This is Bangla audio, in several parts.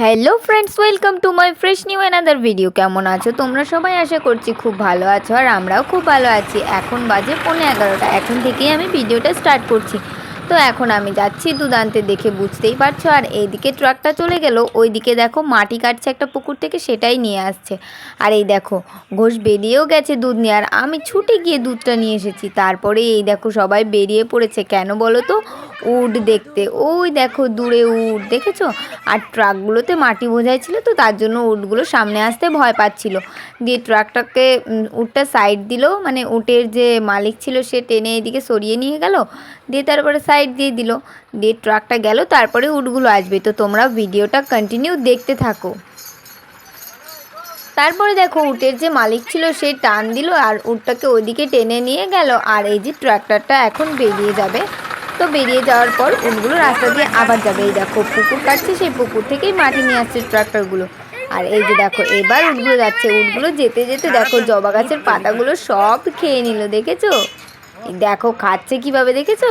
Hello friends welcome to my fresh new another video কেমন আছো? তোমরা সবাই আশা করছি খুব ভালো আছো আর আমরাও খুব ভালো আছি। এখন বাজে পৌনে এগারোটা। এখন থেকেই আমি ভিডিওটা স্টার্ট করছি। তো এখন আমি যাচ্ছি, দুদান্তে দেখে বুঝতেই পারছ। আর এইদিকে ট্রাকটা চলে গেল, ওইদিকে দেখো মাটি কাটছে একটা পুকুর থেকে, সেটাই নিয়ে আসছে। আর এই দেখো, ঘোষ বেরিয়েও গেছে দুধ নিয়ে। আর আমি ছুটে গিয়ে দুধটা নিয়ে এসেছি। তারপরে এই দেখো সবাই বেরিয়ে পড়েছে। কেন বলো তো? উড দেখতে। ওই দেখো দূরে উড দেখেছ? আর ট্রাকগুলোতে মাটি বোঝাই ছিল তো, তার জন্য উটগুলো সামনে আসতে ভয় পাচ্ছিল। দিয়ে ট্রাকটাকে উটটা সাইড দিল। মানে উটের যে মালিক ছিল, সে টেনে এদিকে সরিয়ে নিয়ে গেল। দিয়ে তারপরে সাইড দিয়ে দিল। দিয়ে ট্রাকটা গেল, তারপরে উটগুলো আসবে। তো তোমরা ভিডিওটা কন্টিনিউ দেখতে থাকো। তারপরে দেখো উটের যে মালিক ছিল, সে টান দিল আর উটটাকে ওইদিকে টেনে নিয়ে গেল। আর এই যে ট্রাক্টরটা এখন বেরিয়ে যাবে। তো বেরিয়ে যাওয়ার পর উটগুলো রাস্তা দিয়ে আবার যাবে। এই দেখো পুকুর কাটছে, সেই পুকুর থেকেই মাটি নিয়ে আসছে ট্রাক্টরগুলো আর এই যে দেখো, এবার উটগুলো যাচ্ছে। উটগুলো যেতে যেতে দেখো জবা গাছের পাতাগুলো সব খেয়ে নিল, দেখেছ? দেখো খাচ্ছে কীভাবে দেখেছ?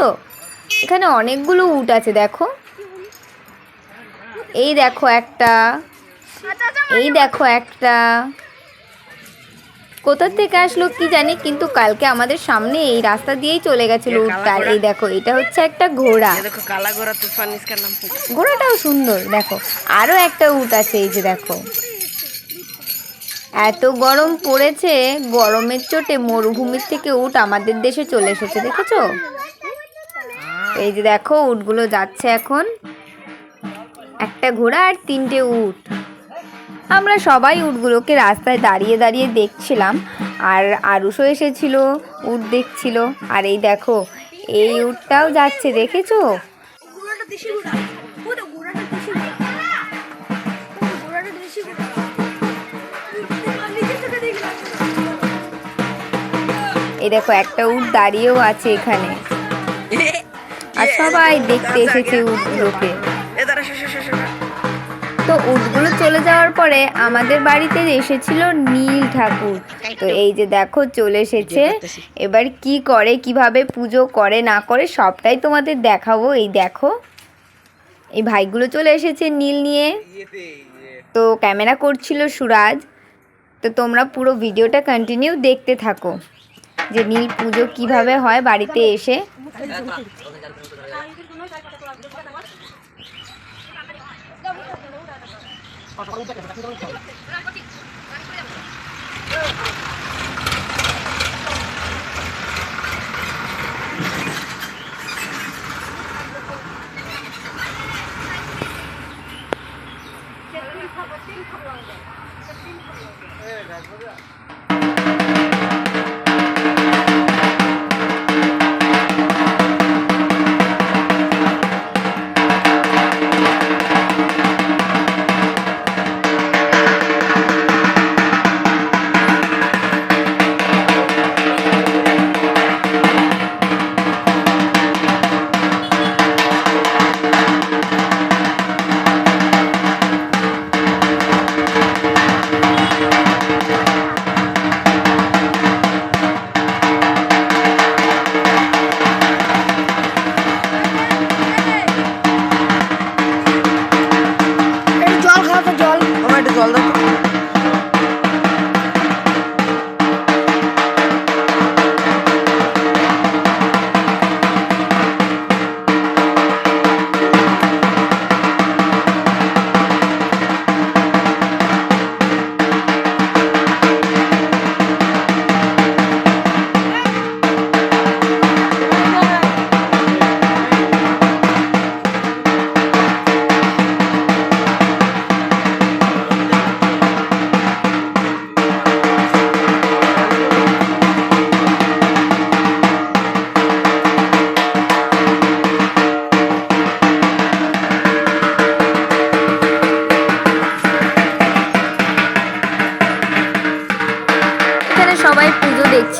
এখানে অনেকগুলো উট আছে দেখো। এই দেখো একটা এই দেখো একটা। কোথার থেকে আসলো কি জানি কিন্তু কালকে আমাদের সামনে এই রাস্তা দিয়েই চলে গেছিল উটটা। এই দেখো এটা হচ্ছে একটা ঘোড়া। ঘোড়াটাও সুন্দর দেখো। আরও একটা উট আছে এই যে দেখো। এত গরম পড়েছে, গরমের চোটে মরুভূমির থেকে উট আমাদের দেশে চলে এসেছে, দেখেছ? এই যে দেখো, উটগুলো যাচ্ছে এখন। একটা ঘোড়া আর তিনটে উট। আমরা সবাই উটগুলোকে রাস্তায় দাঁড়িয়ে দাঁড়িয়ে দেখছিলাম, আর আরুষও এসেছিল, উট দেখছিল। আর এই দেখো, এই উটটাও যাচ্ছে, দেখেছ? এই দেখো একটা উট দাঁড়িয়েও আছে এখানে। আর সবাই দেখতে এসেছে উটগুলোকে। তো উটগুলো চলে যাওয়ার পরে আমাদের বাড়িতে এসেছিল নীল ঠাকুর। তো এই যে দেখো চলে এসেছে। এবার কি করে কীভাবে পুজো করে না করে সবটাই তোমাদের দেখাবো। এই দেখো এই ভাইগুলো চলে এসেছে নীল নিয়ে। তো ক্যামেরা করছিল সুরাজ। তো তোমরা পুরো ভিডিওটা কন্টিনিউ দেখতে থাকো। যে নীল পুজো কীভাবে হয় বাড়িতে এসে?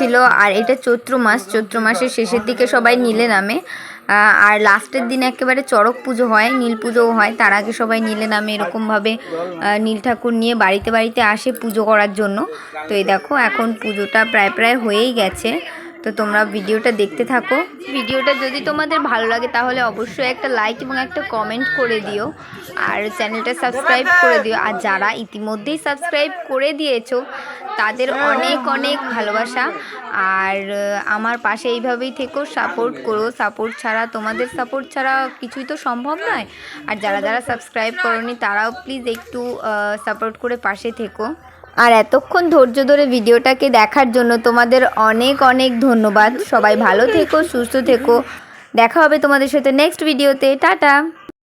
দেখছিল আর এটা চৈত্র মাস। চৈত্র মাসের শেষের দিকে সবাই নীলে নামে। আর লাস্টের দিন একেবারে চড়ক পুজো হয়, নীল পুজোও হয়। তার আগে সবাই নীলে নামে এরকমভাবে নীল ঠাকুর নিয়ে বাড়িতে বাড়িতে আসে পুজো করার জন্য। তো এই দেখো, এখন পুজোটা প্রায় প্রায় হয়েই গেছে। তো তোমরা ভিডিওটা দেখতে থাকো। ভিডিওটা যদি তোমাদের ভালো লাগে তাহলে অবশ্যই একটা লাইক এবং একটা কমেন্ট করে দিও। আর চ্যানেলটা সাবস্ক্রাইব করে দিও। আর যারা ইতিমধ্যেই সাবস্ক্রাইব করে দিয়েছ, তাদের অনেক অনেক ভালোবাসা। আর আমার পাশে এইভাবেই থেকো সাপোর্ট করো। সাপোর্ট ছাড়া, তোমাদের সাপোর্ট ছাড়া কিছুই তো সম্ভব নয়। আর যারা যারা সাবস্ক্রাইব করনি, তারাও প্লিজ একটু সাপোর্ট করে পাশে থেকো। আর এতক্ষণ ধৈর্য ধরে ভিডিওটাকে দেখার জন্য তোমাদের অনেক অনেক ধন্যবাদ। সবাই ভালো থেকো, সুস্থ থেকো। দেখা হবে তোমাদের সাথে নেক্সট ভিডিওতে টাটা!